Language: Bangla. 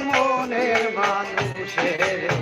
মনের মানুষের